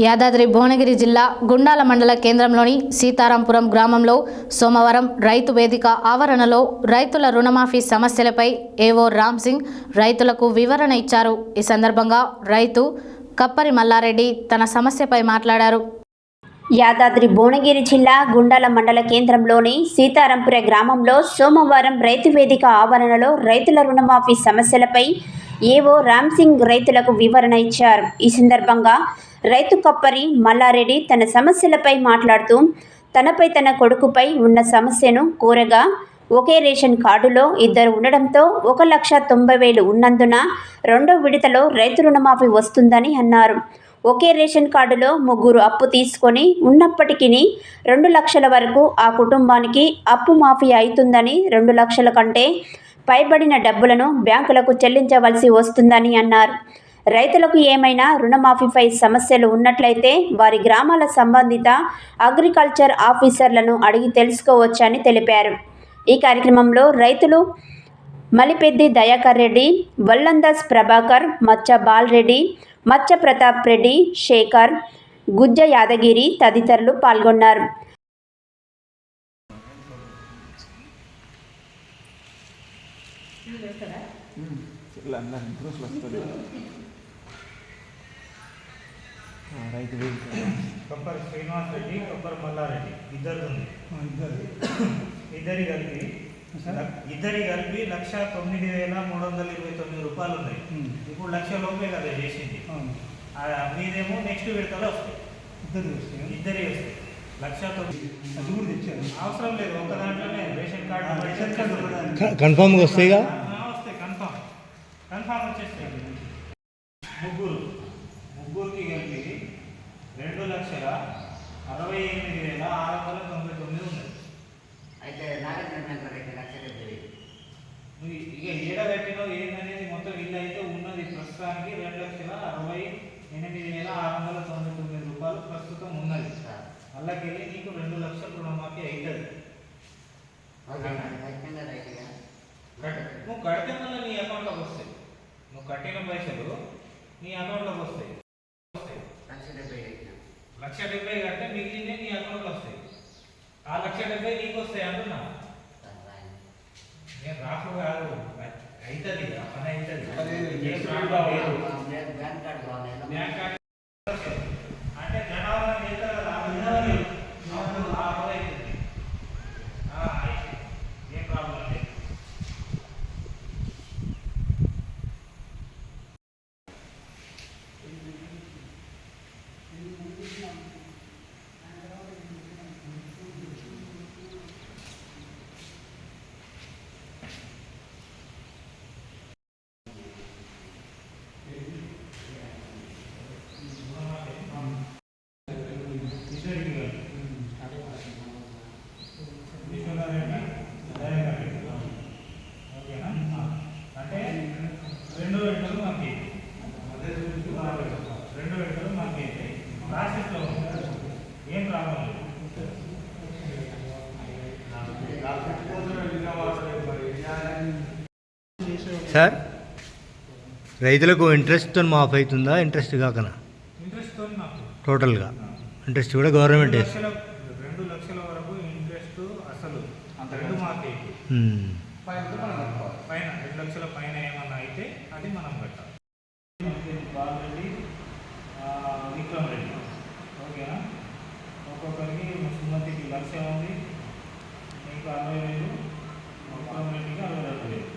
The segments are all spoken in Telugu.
యాదాద్రి భువనగిరి జిల్లా గుండాల మండల కేంద్రంలోని సీతారాంపురం గ్రామంలో సోమవారం రైతు వేదిక ఆవరణలో రైతుల రుణమాఫీ సమస్యలపై ఏవో రామ్ సింగ్ రైతులకు వివరణ ఇచ్చారు. ఈ సందర్భంగా రైతు కప్పరి మల్లారెడ్డి తన సమస్యపై మాట్లాడారు. యాదాద్రి భువనగిరి జిల్లా గుండాల మండల కేంద్రంలోని సీతారాంపుర గ్రామంలో సోమవారం రైతు వేదిక ఆవరణలో రైతుల రుణమాఫీ సమస్యలపై ఏవో రామ్ సింగ్ రైతులకు వివరణ ఇచ్చారు. ఈ సందర్భంగా రైతు కప్పరి మల్లారెడ్డి తన సమస్యలపై మాట్లాడుతూ తనపై తన కొడుకుపై ఉన్న సమస్యను కోరగా ఒకే రేషన్ కార్డులో ఇద్దరు ఉండడంతో ఒక లక్ష తొంభై వేలు ఉన్నందున రెండో విడతలో రైతు రుణమాఫీ వస్తుందని అన్నారు. ఒకే రేషన్ కార్డులో ముగ్గురు అప్పు తీసుకొని ఉన్నప్పటికీ రెండు లక్షల వరకు ఆ కుటుంబానికి అప్పు మాఫీ అవుతుందని రెండు లక్షల కంటే పైబడిన డబ్బులను బ్యాంకులకు చెల్లించవలసి వస్తుందని అన్నారు. రైతులకు ఏమైనా రుణమాఫీపై సమస్యలు ఉన్నట్లయితే వారి గ్రామాల సంబంధిత అగ్రికల్చర్ ఆఫీసర్లను అడిగి తెలుసుకోవచ్చని తెలిపారు. ఈ కార్యక్రమంలో రైతులు మలిపెద్ది దయాకర్ రెడ్డి వల్లందాస్ ప్రభాకర్ మచ్చ బాలరెడ్డి మచ్చ ప్రతాప్ రెడ్డి శేఖర్ గుజ్జ యాదగిరి తదితరులు పాల్గొన్నారు. ఇలా అన్న ఇంప్రూవ్స్ వస్తుంది ఆ, రైతు కొబ్బరి శ్రీనివాస్ రెడ్డి కొబ్బరి మల్లారెడ్డి. ఇద్దరు ఉంది. ఇద్దరి. కలిపి ఇద్దరి కలిపి లక్ష తొమ్మిది వేల మూడు వందల ఇరవై తొమ్మిది రూపాయలు ఉన్నాయి. ఇప్పుడు లక్ష లోపే కదా చేసింది. ఆ, మీదేమో నెక్స్ట్ విడతలో వస్తాయి. ఇద్దరి వస్తాయి? లక్ష తొమ్మిది అది కూడా తెచ్చారు. అవసరం లేదు ఒక దాంట్లోనే రేషన్ కార్డు కన్ఫామ్గా వస్తాయిగా? వస్తాయి కన్ఫామ్ వచ్చేస్తాయి. ముగ్గురు. ముగ్గురికి కలిపి రెండు లక్షల అరవై ఎనిమిది వేల ఆరు వందల తొంభై తొమ్మిది ఉన్నది అయితే నువ్వు ఇక ఏడగట్టిలో ఏందనేది మొత్తం ఇల్లు అయితే ఉన్నది. ప్రస్తుతానికి రెండు లక్షల అరవై ఎనిమిది వేల ఆరు వందల తొంభై తొమ్మిది రూపాయలు ప్రస్తుతం ఉన్నది. సార్. అల్లకెళ్ళి నీకు రెండు లక్షల రుణమాఫీ అవుతుంది నువ్వు కడితే మళ్ళీ నీ అకౌంట్లోకి వస్తాయి. నువ్వు కట్టిన పైసలు నీ అకౌంట్లోకి వస్తాయి. వస్తాయి లక్ష డెబ్బై లక్ష డెబ్బై కడితే మిగిలిన నీ అకౌంట్లో వస్తాయి. ఆ లక్ష డెబ్బై నీకు వస్తాయి అంటున్నా. నేను రాకు కాదు. అవుతుంది ఆ పని అవుతుంది బ్యాంక్ కార్డు కావాలి బ్యాంక్ కార్డు అంటే జనాభా చేస్తారు కదా ఆ విధానం అప్పుడు ఆ పని అవుతుంది ఆ, అవుతుంది. ఏం ప్రాబ్లం లేదు ఇద్దరికి విశ్వనాథరెడ్డి దయాకరెడ్డి ఓకేనా అంటే రెండు విడతలు మనకి రెండు విడతలు మనకి ప్రాసెస్లో ఉంది. ఏం ప్రాబ్లం లేదు సార్ రైతులకు ఇంట్రెస్ట్ మాఫ్ అవుతుందా ఇంట్రెస్ట్ కాకనా? ఇంట్రెస్ట్తో టోటల్గా ఇంట్రెస్ట్ కూడా గవర్నమెంట్ రెండు వేస్తుంది లక్షల రెండు లక్షల వరకు ఇంట్రెస్ట్ అసలు రెండు మాకే ఉమ్. పైన రెండు లక్షల పైన ఏమన్నా అయితే అది మనం కట్టాలి. బాలరెడ్డి ఆ, విక్రమ్ రెడ్డి ఓకేనా? ఒక్కొక్కరికి సుమతికి లక్ష ఉంది. నీకు అరవై వేలు విక్రమ్ రెడ్డికి అరవై రెండు వేలు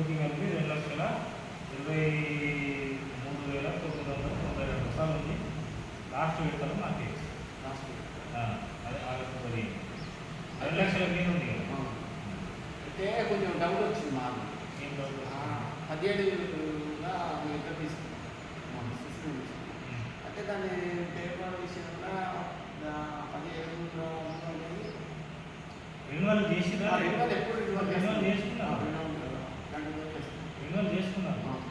ముగ్గురికి కలిపి రెండు లక్షల ఇరవై మూడు వేల తొమ్మిది వందల తొంభై రెండు రూపాయలు ఉంది. లాస్ట్ విడతలు మాకే. ఆ, అదే ఆగస్టు పదిహేను. రెండు లక్షల మీద ఉంది కదా. అయితే కొంచెం డౌట్ వచ్చింది మాకు. ఏం డౌట్ పదిహేడు వేలుగా ఇక్కడ తీసుకున్నాం సిస్టమ్. అయితే దాని పేపర్ విషయంలో పదిహేడు రెన్యువల్ చేసినా రెన్యువల్ ఎప్పుడు రెన్యువల్ రెన్యువల్